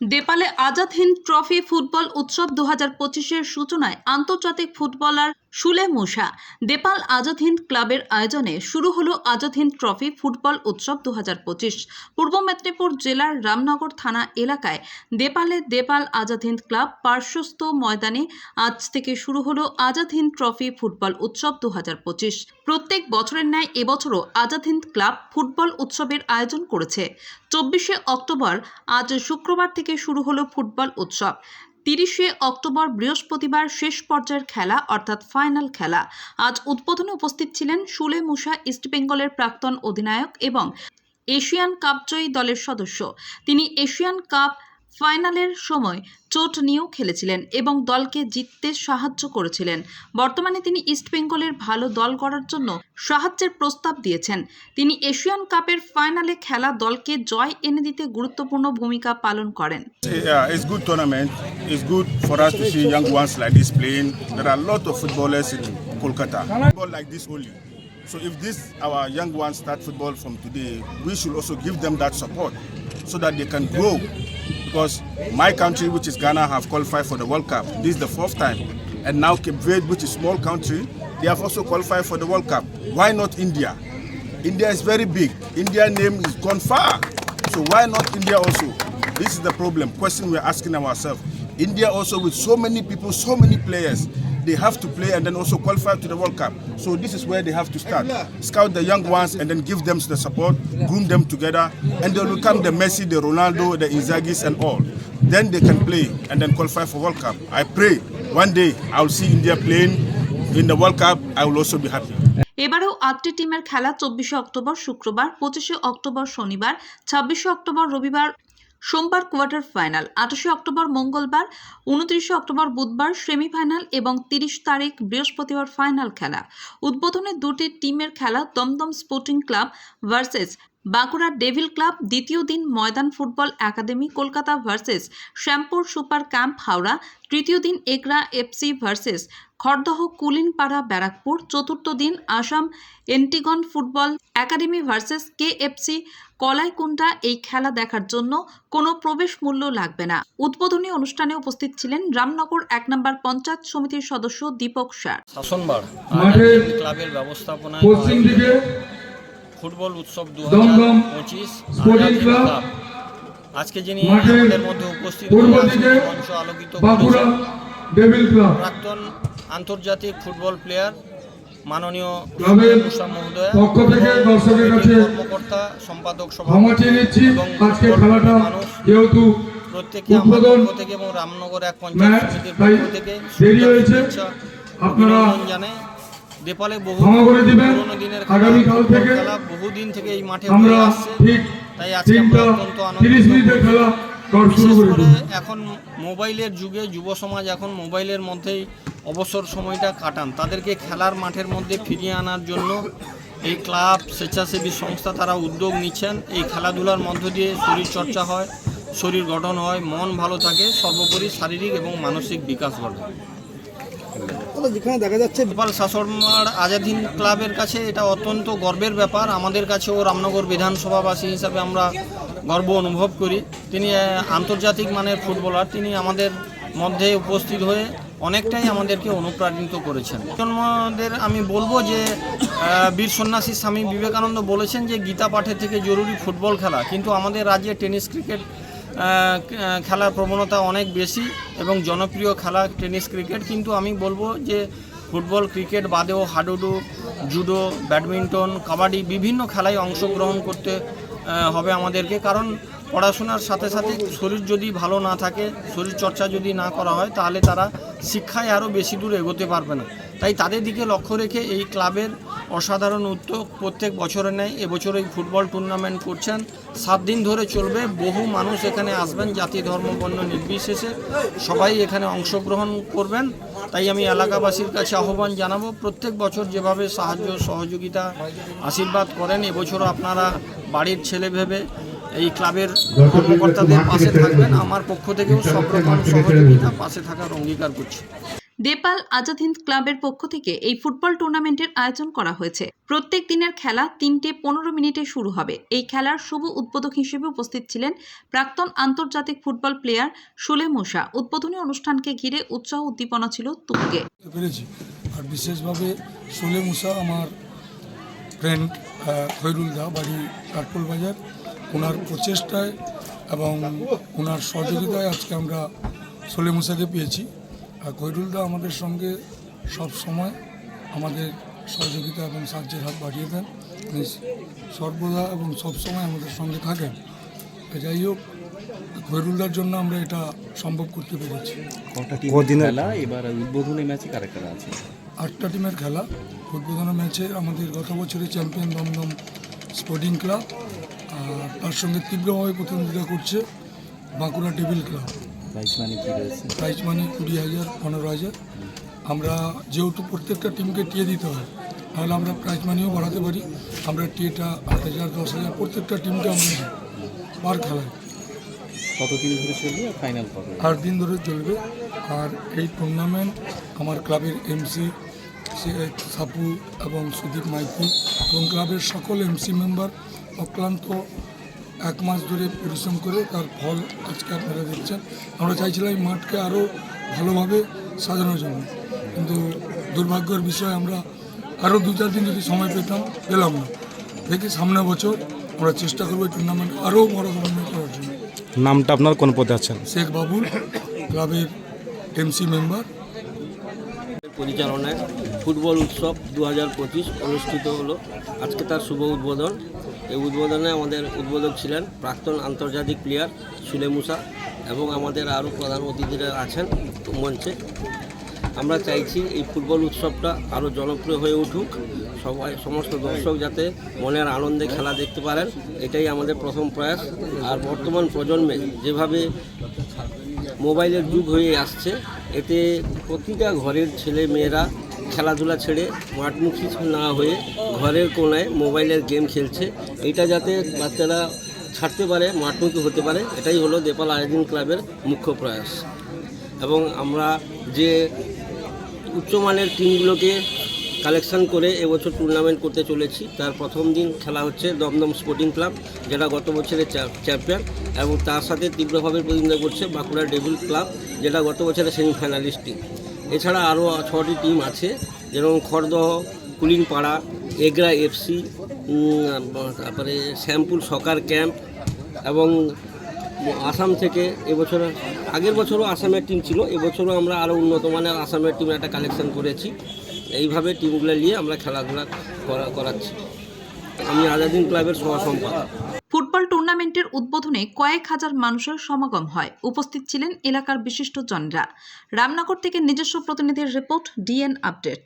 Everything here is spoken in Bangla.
নেপালে আজাদ হিন্দ ট্রফি ফুটবল উৎসব দু হাজার পঁচিশের সূচনায় আন্তর্জাতিক footballer Sule Musa Nepal Azad Hind ক্লাবের আয়োজনে শুরু হলো আজাদ হিন্দ ট্রফি ফুটবল উৎসব দু হাজার পঁচিশ। পূর্ব মেদিনীপুর জেলার রামনগর থানা এলাকায় নেপালে দেপাল আজাদ হিন্দ ক্লাব পার্শ্বস্থ ময়দানে আজ থেকে শুরু হলো আজাদ হিন্দ ট্রফি ফুটবল উৎসব দু হাজার পঁচিশ। প্রত্যেক বছরের ন্যায় এবছরও আজাদ হিন্দ ক্লাব ফুটবল উৎসবের আয়োজন করেছে। চব্বিশে অক্টোবর আজ শুক্রবার থেকে শুরু হলো ফুটবল উৎসব। তিরিশে অক্টোবর বৃহস্পতিবার শেষ পর্যায়ের খেলা অর্থাৎ ফাইনাল খেলা। আজ উদ্বোধনে উপস্থিত ছিলেন সুলে মুসা ইস্টবেঙ্গলের প্রাক্তন অধিনায়ক এবং এশিয়ান কাপজয়ী দলের সদস্য। তিনি এশিয়ান কাপ ফাইনালের সময় চোট নিয়েও খেলেছিলেন এবং দলকে জিততে সাহায্য করেছিলেন। বর্তমানে তিনি ইস্টবেঙ্গলের ভালো দল গড়ার জন্য সাহায্যের প্রস্তাব দিয়েছেন। তিনি এশিয়ান কাপের ফাইনালে খেলা দলকে জয় এনে দিতে গুরুত্বপূর্ণ ভূমিকা পালন করেন। Yeah, it's good for us to see young ones like this playing. There are a lot of footballers in Kolkata. Football like this only. So if this our young ones start football from today, we should also give them that support so that they can grow. Because my country, which is Ghana, have qualified for the World Cup. This is the fourth time. And now Cape Verde, which is small country, they have also qualified for the World Cup. Why not India? India is very big. India name is gone far. So why not India also? This is the problem. Question we're asking ourselves. India also with so many people, so many players, they have to play and then also qualify to the World Cup. So this is where they have to start. Scout the young ones and then give them the support, groom them together, and they'll become the Messi, the Ronaldo, the Inzagis and all. Then they can play and then qualify for World Cup. I pray one day I'll see India playing in the World Cup. I will also be happy. এবারেও আটটি টিমের খেলা চব্বিশে অক্টোবর শুক্রবার পঁচিশে অক্টোবর শনিবার ছাব্বিশে অক্টোবর রবিবার সোমবার কোয়ার্টার ফাইনাল, আঠাশে অক্টোবর মঙ্গলবার, উনত্রিশে অক্টোবর বুধবার সেমিফাইনাল এবং তিরিশ তারিখ বৃহস্পতিবার ফাইনাল খেলা। উদ্বোধনে দুটি টিমের খেলা Dumdum sporting club versus Bankura devil club, দ্বিতীয় দিন Maidan football academy Kolkata versus Shyampur super camp Howrah, তৃতীয় দিন এগরা এফসি ভার্সেস খড়দহ কুলিনপাড়া ব্যারাকপুর, চতুর্থ দিন Assam এন্টিগন football academy versus K FC Kalaikunda এই খেলা দেখার জন্য কোনো প্রবেশ মূল্য লাগবে না। উদ্বোধনী অনুষ্ঠানে উপস্থিত ছিলেন রামনগর এক নম্বর পঞ্চায়েত সমিতির সদস্য দীপক সার। শাসনবার ক্লাবের ব্যবস্থাপনায় ফুটবল উৎসব দু পঁচিশ আজকে যিনি আমাদের মধ্যে উপস্থিত মঞ্চ আলোকিত প্রাক্তন আন্তর্জাতিক ফুটবল প্লেয়ার মাননীয় মহোদয়া কর্মকর্তা সম্পাদক যেহেতু প্রত্যেকে আমার পক্ষ থেকে এবং রামনগর এক পঞ্চায়েত সমিতির পক্ষ থেকে দেরি হয়েছে। আপনারা নেপালে বহু। পুরনো দিনের খেলা, আগামীকাল থেকে বহুদিন থেকে এই মাঠে আমরা আসছে ঠিক তাই আজকে আমরা অত্যন্ত আনন্দিত বিশেষ করে এখন মোবাইলের যুগে যুব সমাজ এখন মোবাইলের মধ্যেই অবসর সময়টা কাটান। তাদেরকে খেলার মাঠের মধ্যে ফিরিয়ে আনার জন্য এই ক্লাব স্বেচ্ছাসেবী সংস্থা তারা উদ্যোগ নিচ্ছেন। এই খেলাধুলার মধ্য দিয়ে শরীর চর্চা হয় শরীর গঠন হয় মন ভালো থাকে সর্বোপরি শারীরিক এবং মানসিক বিকাশ ঘটে। যেখানে দেখা যাচ্ছে নেপাল শাসনমার আজাদিন ক্লাবের কাছে এটা অত্যন্ত গর্বের ব্যাপার। আমাদের কাছেও রামনগর বিধানসভাবাসী হিসাবে আমরা গর্ব অনুভব করি। তিনি আন্তর্জাতিক মানের ফুটবলার। তিনি আমাদের মধ্যে উপস্থিত হয়ে অনেকটাই আমাদেরকে অনুপ্রাণিত করেছেন। জন্মদের আমি বলব যে বীর সন্ন্যাসী স্বামী বিবেকানন্দ বলেছেন যে, গীতা পাঠের থেকে জরুরি ফুটবল খেলা। কিন্তু আমাদের রাজ্যে টেনিস ক্রিকেট খেলার প্রবণতা অনেক বেশি এবং জনপ্রিয় খেলা টেনিস ক্রিকেট। কিন্তু আমি বলব যে, ফুটবল, ক্রিকেট বাদেও হাডুডু, জুডো, ব্যাডমিন্টন, কাবাডি বিভিন্ন খেলায় অংশগ্রহণ করতে হবে আমাদেরকে। কারণ পড়াশোনার সাথে সাথে শরীর যদি ভালো না থাকে শরীর চর্চা যদি না করা হয়, তাহলে তারা শিক্ষায় আরও বেশি দূর এগোতে পারবে না। তাই তাদের দিকে লক্ষ্য রেখে এই ক্লাবের অসাধারণ উদ্যোগ প্রত্যেক বছরে নেয় এবছর এই ফুটবল টুর্নামেন্ট করছেন। সাত দিন ধরে চলবে। বহু মানুষ এখানে আসবেন। জাতি, ধর্ম, বর্ণ নির্বিশেষে সবাই এখানে অংশগ্রহণ করবেন। তাই আমি এলাকাবাসীর কাছে আহ্বান জানাব, প্রত্যেক বছর যেভাবে সাহায্য, সহযোগিতা, আশীর্বাদ করেন, এবছরও আপনারা বাড়ির ছেলে ভেবে এই ক্লাবের কর্মকর্তাদের পাশে থাকবেন। আমার পক্ষ থেকেও সব রকম সহযোগিতা পাশে থাকার অঙ্গীকার করছি। দেপাল আজাদ হিন্দ ক্লাবের পক্ষ থেকে এই ফুটবল টুর্নামেন্টের আয়োজন করা হয়েছে। প্রত্যেক দিনের খেলা তিনটে পনেরো মিনিটে শুরু হবে। এই খেলার শুভ উদ্বোধক হিসেবে উপস্থিত ছিলেন প্রাক্তন আন্তর্জাতিক ফুটবল প্লেয়ার সুলে মুসা উদ্বোধনী অনুষ্ঠানকে ঘিরে উৎসাহ উদ্দীপনা ছিল তুঙ্গে। আর বিশেষভাবে মুসা আমার ফ্রেন্ড খৈরুল দা বাড়ি কাঠপোল বাজার। ওনার প্রচেষ্টায় এবং ওনার সহযোগিতায় আজকে আমরা সোলে মুসাকে পেয়েছি। আর খৈরুল দা আমাদের সঙ্গে সব সময় আমাদের সহযোগিতা এবং সাহায্যের হাত বাড়িয়ে দেন। উনি সর্বদা এবং সব সময় আমাদের সঙ্গে থাকেন। যাই হোক খৈরুলদার জন্য আমরা এটা সম্ভব করতে পেরেছি। খেলা? এবার উদ্বোধনী ম্যাচে কারা আছে? আটটা টিমের খেলা। উদ্বোধনী ম্যাচে আমাদের গত বছরের চ্যাম্পিয়ন দমদম স্পোর্টিং ক্লাব আর তার সঙ্গে তীব্রভাবে প্রতিদ্বন্দ্বিতা করছে Bankura table club. Price money কি রয়েছে? প্রাইজ মানি কুড়ি হাজার পনেরো হাজার। আমরা যেহেতু প্রত্যেকটা টিমকে টিয়ে দিতে হয় তাহলে আমরা প্রাইজ মানিও বাড়াতে পারি। আমরা টিয়েটা আট হাজার দশ হাজার প্রত্যেকটা টিমকে আমরা দিই পার খেলায়। কতদিন ধরে চলবে আর ফাইনাল কবে? আট দিন ধরে চলবে। আর এই টুর্নামেন্ট আমার ক্লাবের এমসি সাপু এবং সুদীপ মাইতি এবং ক্লাবের সকল এমসি মেম্বার অক্লান্ত এক মাস ধরে পরিশ্রম করে তার ফল আজকে আপনারা দেখছেন। আমরা চাইছিলাম এই মাঠকে আরও ভালোভাবে সাজানোর জন্য। কিন্তু দুর্ভাগ্যের বিষয় আমরা আরও দু চার দিন যদি সময় পেতাম পেলাম না। দেখি সামনে বছর আমরা চেষ্টা করব এই টুর্নামেন্ট আরও বড় ধরনের করার জন্য। নামটা আপনার কোন পদে আছেন? শেখ বাবুল ক্লাবের এমসি মেম্বার পরিচালনায় ফুটবল উৎসব দু হাজার পঁচিশ অনুষ্ঠিত হলো। আজকে তার শুভ উদ্বোধন। এই উদ্বোধনে আমাদের উদ্বোধক ছিলেন প্রাক্তন আন্তর্জাতিক প্লেয়ার সুলে মুসা এবং আমাদের আরও প্রধান অতিথিরা আছেন মঞ্চে। আমরা চাইছি এই ফুটবল উৎসবটা আরও জনপ্রিয় হয়ে উঠুক। সবাই, সমস্ত দর্শক যাতে মনের আনন্দে খেলা দেখতে পারেন, এটাই আমাদের প্রথম প্রয়াস। আর বর্তমান প্রজন্মে যেভাবে মোবাইলের যুগ হয়ে আসছে, এতে প্রতিটা ঘরের ছেলে মেয়েরা খেলাধুলা ছেড়ে মাঠমুখী না হয়ে ঘরের কোনায় মোবাইলের গেম খেলছে। এটা যাতে বাচ্চারা ছাড়তে পারে, মাঠমুখী হতে পারে, এটাই হলো দেপাল আয়োদিন ক্লাবের মুখ্য প্রয়াস। এবং আমরা যে উচ্চমানের টিমগুলোকে কালেকশন করে এবছর টুর্নামেন্ট করতে চলেছি, তার প্রথম দিন খেলা হচ্ছে দমদম স্পোর্টিং ক্লাব, যেটা গত বছরের চ্যাম- চ্যাম্পিয়ন। এবং তার সাথে তীব্রভাবে প্রতিদ্বন্দ্বিতা করছে বাঁকুড়া ডেভিল ক্লাব, যেটা গত বছরের সেমিফাইনালিস্ট টিম। এছাড়া আরও ছটি টিম আছে, যেরকম খড়দহ, কুলিনপাড়া, এগরা এফসি তারপরে শ্যামপুর সকার ক্যাম্প এবং আসাম থেকে এবছর, আগের বছরও আসামের টিম ছিল, এবছরও আমরা আরও উন্নত মানের আসামের টিমের একটা কালেকশন করেছি। এইভাবে টিমগুলো নিয়ে আমরা খেলাধুলা করা, করাচ্ছি। আমি আজাদিন ক্লাবের সহ সম্পাদক ফুটবল টুর্নামেন্টের উদ্বোধনে কয়েক হাজার মানুষের সমাগম হয়। উপস্থিত ছিলেন এলাকার বিশিষ্ট বিশিষ্টজনরা। রামনগর থেকে নিজস্ব প্রতিনিধির রিপোর্ট, ডিএন আপডেট।